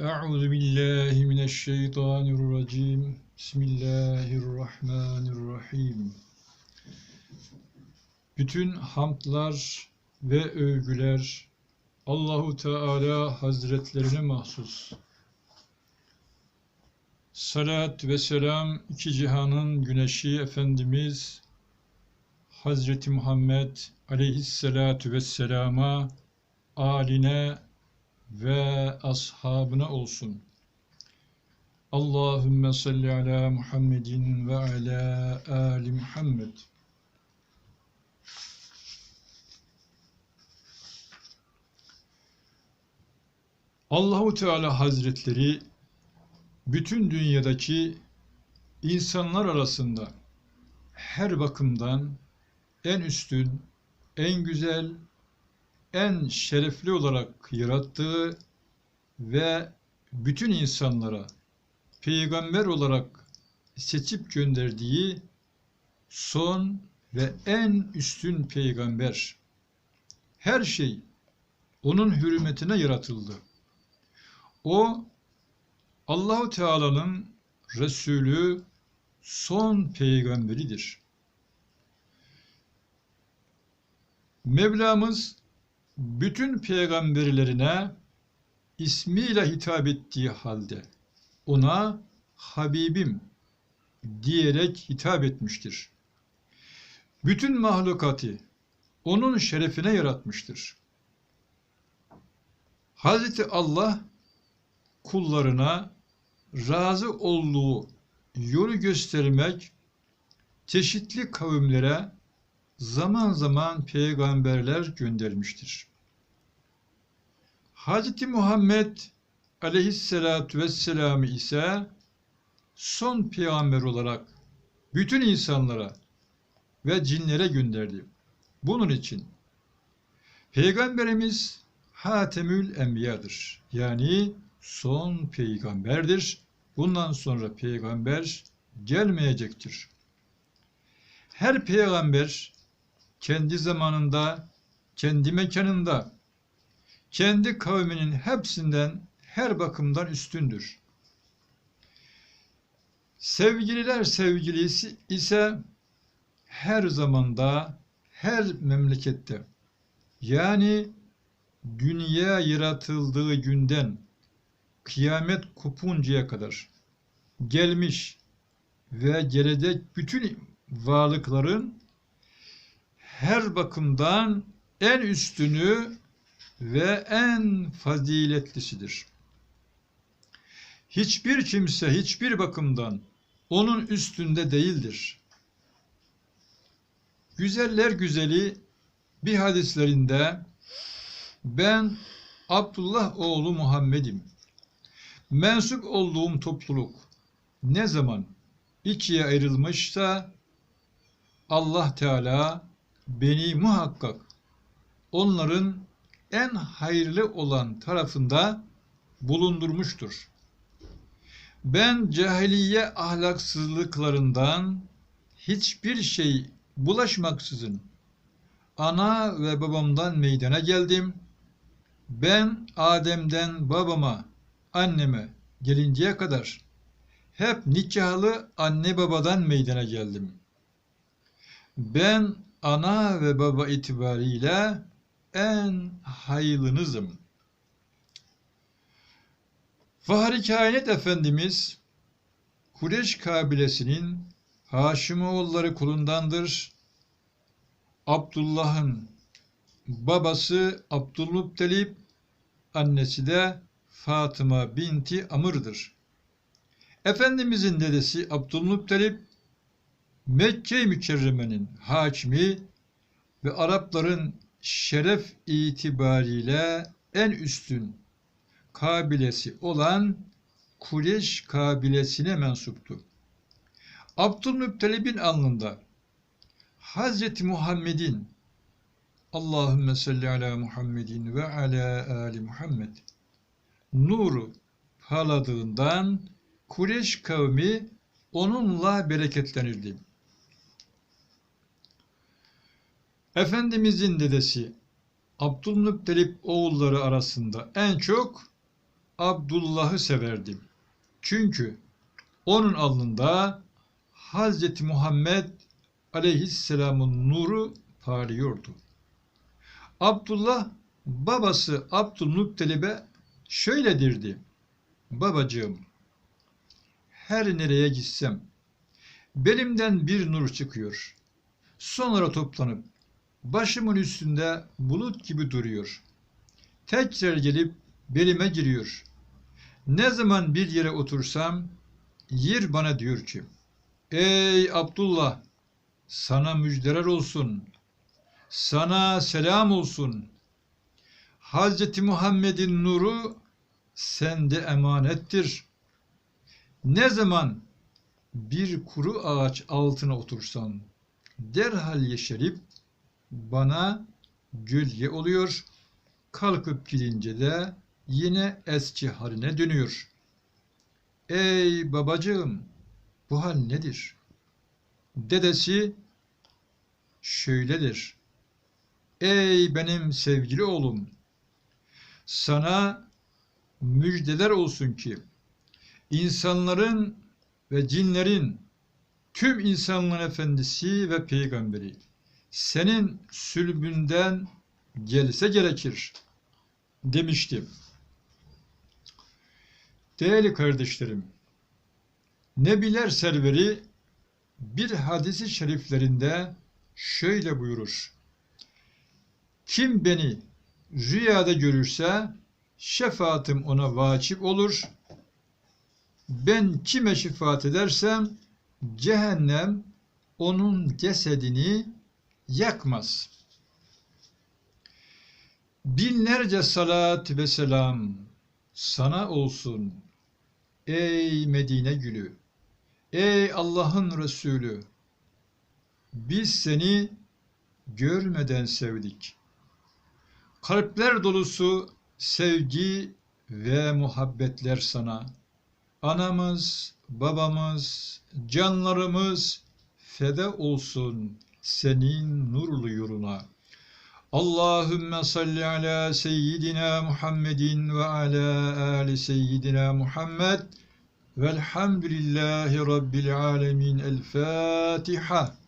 Euzu billahi mineşşeytanirracim. Bismillahirrahmanirrahim. Bütün hamdlar ve övgüler Allahu Teala Hazretlerine mahsus. Salat ve selam iki cihanın güneşi Efendimiz Hazreti Muhammed aleyhissalatu vesselama aline ve ashabına olsun. Allahümme salli ala Muhammedin ve ala ali Muhammed. Allahu Teala Hazretleri bütün dünyadaki insanlar arasında her bakımdan en üstün, en güzel, en şerefli olarak yarattığı ve bütün insanlara peygamber olarak seçip gönderdiği son ve en üstün peygamber. Her şey onun hürmetine yaratıldı. O Allahu Teala'nın Resulü son peygamberidir. Mevlamız bütün peygamberlerine ismiyle hitap ettiği halde ona Habibim diyerek hitap etmiştir. Bütün mahlukatı onun şerefine yaratmıştır. Hazreti Allah kullarına razı olduğu yolu göstermek çeşitli kavimlere zaman zaman peygamberler göndermiştir. Hz. Muhammed aleyhissalatu vesselam ise son peygamber olarak bütün insanlara ve cinlere gönderdi. Bunun için Peygamberimiz Hatemül Enbiya'dır. Yani son peygamberdir. Bundan sonra peygamber gelmeyecektir. Her peygamber kendi zamanında, kendi mekanında, kendi kavminin hepsinden her bakımdan üstündür. Sevgililer sevgilisi ise her zamanda, her memlekette yani dünya yaratıldığı günden kıyamet kopuncaya kadar gelmiş ve gelecek bütün varlıkların her bakımdan en üstünü ve en faziletlisidir. Hiçbir kimse hiçbir bakımdan onun üstünde değildir. Güzeller güzeli bir hadislerinde ben Abdullah oğlu Muhammed'im. Mensup olduğum topluluk ne zaman ikiye ayrılmışsa Allah Teala beni muhakkak onların en hayırlı olan tarafında bulundurmuştur. Ben cahiliye ahlaksızlıklarından hiçbir şey bulaşmaksızın ana ve babamdan meydana geldim. Ben Adem'den babama, anneme gelinceye kadar hep nikahlı anne babadan meydana geldim. Ben ana ve baba itibariyle en hayırlınızım. Fahri Kainat Efendimiz Kureş kabilesinin Haşimoğulları kulundandır. Abdullah'ın babası Abdülmuttalip, annesi de Fatıma binti Amr'dır. Efendimizin dedesi Abdülmuttalip Mekke-i Mükerreme'nin hakimi ve Arapların şeref itibariyle en üstün kabilesi olan Kureş kabilesine mensuptu. Abdülmuttalib'in alnında Hazreti Muhammed'in Allahümme salli ala Muhammedin ve ala ali Muhammed nuru parladığından Kureş kavmi onunla bereketlenirdi. Efendimizin dedesi Abdülmuttalip oğulları arasında en çok Abdullah'ı severdim. Çünkü onun alnında Hazreti Muhammed aleyhisselamın nuru parlıyordu. Abdullah babası Abdülmuttalib'e şöyle dirdi. Babacığım, her nereye gitsem belimden bir nur çıkıyor. Sonra toplanıp başımın üstünde bulut gibi duruyor. Tekrar gelip belime giriyor. Ne zaman bir yere otursam yer bana diyor ki Ey Abdullah sana müjdeler olsun. Sana selam olsun. Hazreti Muhammed'in nuru sende emanettir. Ne zaman bir kuru ağaç altına otursan derhal yeşerip bana gölge oluyor. Kalkıp gidince de yine eski haline dönüyor. Ey babacığım bu hal nedir? Dedesi şöyledir. Ey benim sevgili oğlum sana müjdeler olsun ki insanların ve cinlerin tüm insanlığın efendisi ve peygamberi senin sülbünden gelse gerekir demiştim. Değerli kardeşlerim, Nebiler serveri bir hadisi şeriflerinde şöyle buyurur. Kim beni rüyada görürse şefaatim ona vacip olur. Ben kime şefaat edersem cehennem onun cesedini yakmaz. Binlerce salat ve selam sana olsun. Ey Medine gülü, ey Allah'ın Resulü, biz seni görmeden sevdik. Kalpler dolusu sevgi ve muhabbetler sana. Anamız, babamız, canlarımız feda olsun senin nurlu yoluna. Allahümme salli ala seyyidina Muhammedin ve ala ali seyyidina Muhammed velhamdülillahi rabbil alemin. El Fatiha.